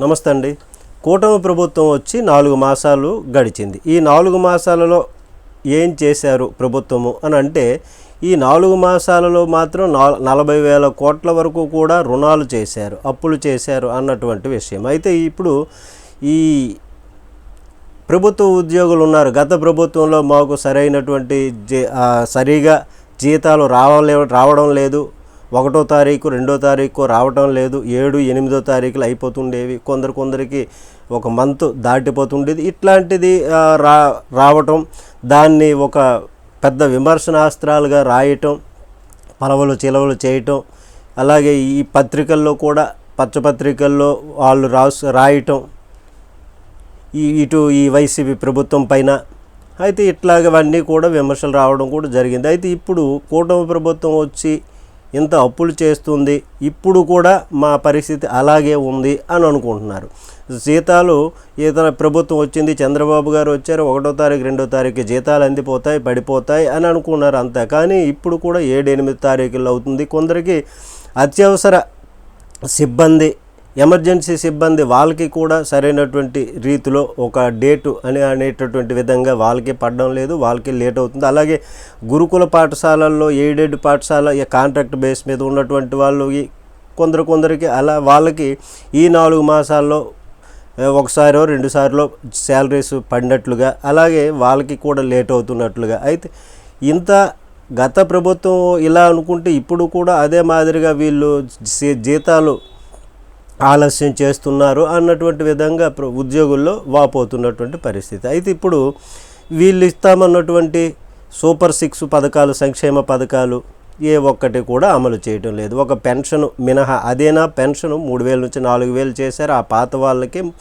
నమస్తే అండి. కూటమి ప్రభుత్వం వచ్చి నాలుగు మాసాలు గడిచింది. ఈ నాలుగు మాసాలలో ఏం చేశారు ప్రభుత్వము అని అంటే ఈ నాలుగు మాసాలలో మాత్రం నలభై వేల కోట్ల వరకు కూడా రుణాలు చేశారు అప్పులు చేశారు అన్నటువంటి విషయం. అయితే ఇప్పుడు ఈ ప్రభుత్వ ఉద్యోగులు ఉన్నారు. గత ప్రభుత్వంలో మాకు సరైనటువంటి జీ- సరిగా జీతాలు రావలే రావడం లేదు. ఒకటో తారీఖు రెండో తారీఖు రావటం లేదు. ఏడు ఎనిమిదో తారీఖులు అయిపోతుండేవి. కొందరు కొందరికి ఒక మంత్ దాటిపోతుండేది. ఇట్లాంటిది రా రావటం దాన్ని ఒక పెద్ద విమర్శనాస్త్రాలుగా రాయటం పలవలు చిలవలు చేయటం అలాగే ఈ పత్రికల్లో కూడా పచ్చపత్రికల్లో వాళ్ళు రాసు రాయటం ఈ ఇటు ఈ వైసీపీ ప్రభుత్వం పైన. అయితే ఇట్లాగవన్నీ కూడా విమర్శలు రావడం కూడా జరిగింది. అయితే ఇప్పుడు కూటమి ప్రభుత్వం వచ్చి ఇంత అప్పులు చేస్తుంది ఇప్పుడు కూడా మా పరిస్థితి అలాగే ఉంది అని అనుకుంటున్నారు. జీతాలు ఇతర ప్రభుత్వం వచ్చింది చంద్రబాబు గారు వచ్చారు ఒకటో తారీఖు రెండో తారీఖు జీతాలు అందిపోతాయి పడిపోతాయి అని అనుకున్నారు అంతా. కానీ ఇప్పుడు కూడా ఏడు ఎనిమిది తారీఖులు అవుతుంది. కొందరికి అత్యవసర సిబ్బంది ఎమర్జెన్సీ సిబ్బంది వాళ్ళకి కూడా సరైనటువంటి రీతిలో ఒక డేటు అని అనేటటువంటి విధంగా వాళ్ళకి పడడం లేదు వాళ్ళకి లేట్ అవుతుంది. అలాగే గురుకుల పాఠశాలల్లో ఎయిడెడ్ పాఠశాల కాంట్రాక్ట్ బేస్ మీద ఉన్నటువంటి వాళ్ళు ఈ కొందరు కొందరికి అలా వాళ్ళకి ఈ నాలుగు మాసాల్లో ఒకసారో రెండు సార్లు శాలరీస్ పడినట్లుగా అలాగే వాళ్ళకి కూడా లేట్ అవుతున్నట్లుగా. అయితే ఇంత గత ప్రభుత్వం ఇలా అనుకుంటే ఇప్పుడు కూడా అదే మాదిరిగా వీళ్ళు జీతాలు ఆలస్యం చేస్తున్నారు అన్నటువంటి విధంగా ఉద్యోగుల్లో వాపోతున్నటువంటి పరిస్థితి. అయితే ఇప్పుడు వీళ్ళు ఇస్తామన్నటువంటి సూపర్ సిక్స్ పథకాలు సంక్షేమ పథకాలు ఏ ఒక్కటి కూడా అమలు చేయటం లేదు. ఒక పెన్షన్ మినహా అదేనా? పెన్షన్ మూడు వేల నుంచి నాలుగు వేలు చేశారు. ఆ పాత వాళ్ళకి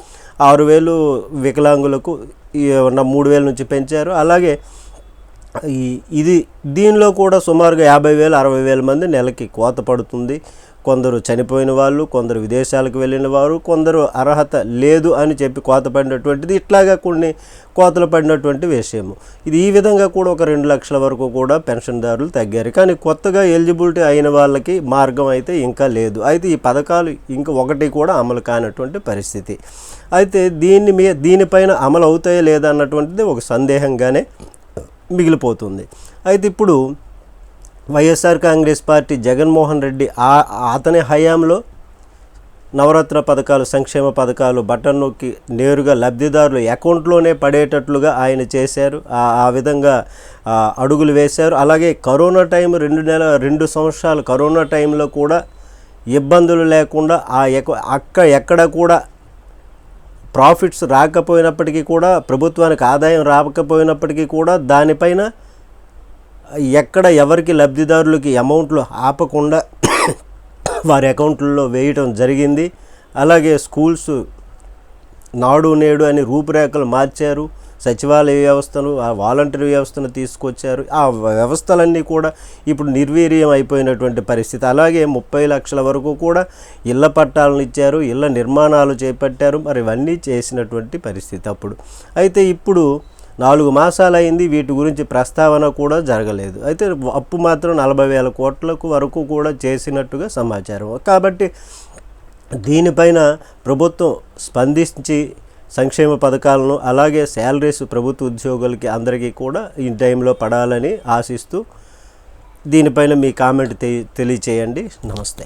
ఆరు వేలు వికలాంగులకు ఉన్న మూడు వేల నుంచి పెంచారు. అలాగే ఇది దీనిలో కూడా సుమారుగా యాభై వేలు అరవై వేల మంది నెలకి కోత పడుతుంది. కొందరు చనిపోయిన వాళ్ళు కొందరు విదేశాలకు వెళ్ళిన వారు కొందరు అర్హత లేదు అని చెప్పి కోత పడినటువంటిది ఇట్లాగా కొన్ని కోతలు పడినటువంటి విషయము. ఇది ఈ విధంగా కూడా ఒక రెండు లక్షల వరకు కూడా పెన్షన్దారులు తగ్గారు. కానీ కొత్తగా ఎలిజిబిలిటీ అయిన వాళ్ళకి మార్గం అయితే ఇంకా లేదు. అయితే ఈ పథకాలు ఇంకా ఒకటి కూడా అమలు కానటువంటి పరిస్థితి. అయితే దీన్ని మీ దీనిపైన అమలు అవుతాయో లేదన్నటువంటిది ఒక సందేహంగానే మిగిలిపోతుంది. అయితే ఇప్పుడు వైఎస్ఆర్ కాంగ్రెస్ పార్టీ జగన్మోహన్ రెడ్డి అతని హయాంలో నవరత్న పథకాలు సంక్షేమ పథకాలు బటన్ నొక్కి నేరుగా లబ్ధిదారుల అకౌంట్లోనే పడేటట్లుగా ఆయన చేశారు. ఆ విధంగా అడుగులు వేశారు. అలాగే కరోనా టైం రెండు నెల రెండు సంవత్సరాలు కరోనా టైంలో కూడా ఇబ్బందులు లేకుండా ఆ ఎక అక్క ఎక్కడ కూడా ప్రాఫిట్స్ రాకపోయినప్పటికీ కూడా ప్రభుత్వానికి ఆదాయం రాకపోయినప్పటికీ కూడా దానిపైన ఎక్కడ ఎవరికి లబ్ధిదారులకి అమౌంట్లు ఆపకుండా వారి అకౌంట్లలో వేయటం జరిగింది. అలాగే స్కూల్స్ నాడు నేడు అని రూపురేఖలు మార్చారు. సచివాలయ వ్యవస్థను ఆ వాలంటీర్ వ్యవస్థను తీసుకొచ్చారు. ఆ వ్యవస్థలన్నీ కూడా ఇప్పుడు నిర్వీర్యం అయిపోయినటువంటి పరిస్థితి. అలాగే ముప్పై లక్షల వరకు కూడా ఇళ్ళ పట్టాలను ఇచ్చారు ఇళ్ళ నిర్మాణాలు చేపట్టారు మరి ఇవన్నీ చేసినటువంటి పరిస్థితి అప్పుడు. అయితే ఇప్పుడు నాలుగు మాసాలైంది వీటి గురించి ప్రస్తావన కూడా జరగలేదు. అయితే అప్పు మాత్రం నలభై వేల కోట్లకు వరకు కూడా చేసినట్టుగా సమాచారం. కాబట్టి దీనిపైన ప్రభుత్వం స్పందించి సంక్షేమ పథకాలను అలాగే శాలరీస్ ప్రభుత్వ ఉద్యోగులకి అందరికీ కూడా ఈ టైంలో పడాలని ఆశిస్తూ దీనిపైన మీ కామెంట్ తె తెలియచేయండి. నమస్తే.